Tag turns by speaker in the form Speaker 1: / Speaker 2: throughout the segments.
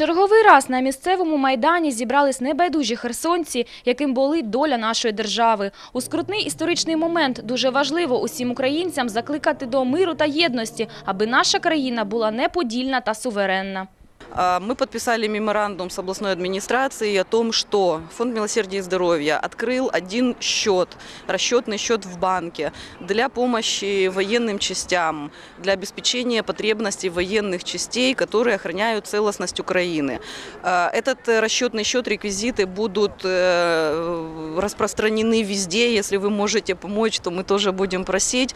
Speaker 1: Черговий раз на місцевому майдані зібрались небайдужі херсонці, яким болить доля нашої держави. У скрутний історичний момент дуже важливо усім українцям закликати до миру та єдності, аби наша країна була неподільна та суверенна.
Speaker 2: А, Мы подписали меморандум с областной администрацией о том, что Фонд милосердия и здоровья открыл один счет, расчетный счет в банке для помощи военным частям, для обеспечения потребностей военных частей, которые охраняют целостность Украины. А, Этот э, расчетный счет, реквизиты будут э, распространены везде. Если вы можете помочь, то мы тоже будем просить.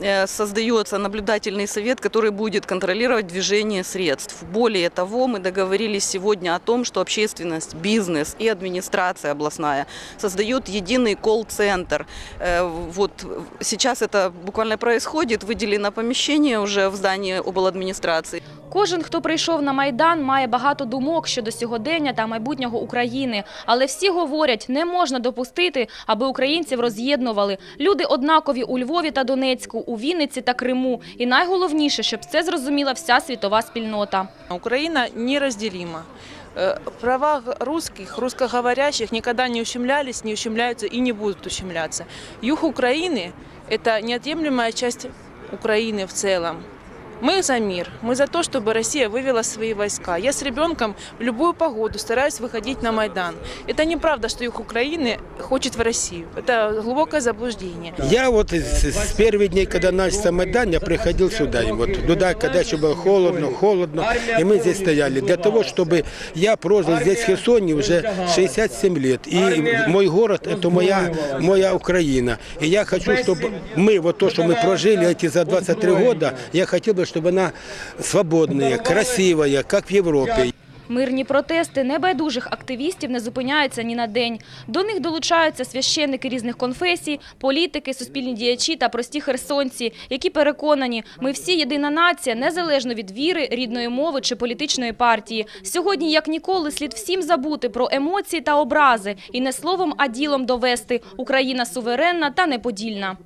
Speaker 2: Э, Создается наблюдательный совет, который будет контролировать движение средств. Более того, мы договорились сегодня о том, что общественность, бизнес и администрация областная создают единый колл-центр. Э, Вот сейчас это буквально происходит. Выделено помещение уже в здании обладминистрации.
Speaker 1: Кожен, хто прийшов на Майдан, має багато думок щодо сьогодення та майбутнього України. Але всі говорять, не можна допустити, аби українців роз'єднували. Люди однакові у Львові та Донецьку, у Вінниці та Криму. І найголовніше, щоб це зрозуміла вся світова спільнота.
Speaker 3: Украина неразделима. Э, Права русских, русскоговорящих никогда не ущемлялись, не ущемляются и не будут ущемляться. Юг Украины – это неотъемлемая часть Украины в целом. Мы за мир, мы за то, чтобы Россия вывела свои войска. Я с ребенком в любую погоду стараюсь выходить на Майдан. Это неправда, что юг Украины хочет в Россию. Это глубокое заблуждение.
Speaker 4: Я вот с, с первых дней, когда начался Майдан, я приходил сюда. И вот туда, когда еще было холодно, холодно, и мы здесь стояли. Для того, чтобы я прожил здесь в Херсоне уже 67 лет. И мой город – это моя, моя Украина. И я хочу, чтобы мы, вот то, что мы прожили эти за 23 года, я хотел бы, чтобы она свободная, красивая, как в Европе.
Speaker 1: Мирні протести небайдужих активістів не зупиняються ні на день. До них долучаються священники різних конфесій, політики, суспільні діячі та прості херсонці, які переконані, ми всі єдина нація, незалежно від віри, рідної мови чи політичної партії. Сьогодні, як ніколи, слід всім забути про емоції та образи і не словом, а ділом довести – Україна суверенна та неподільна.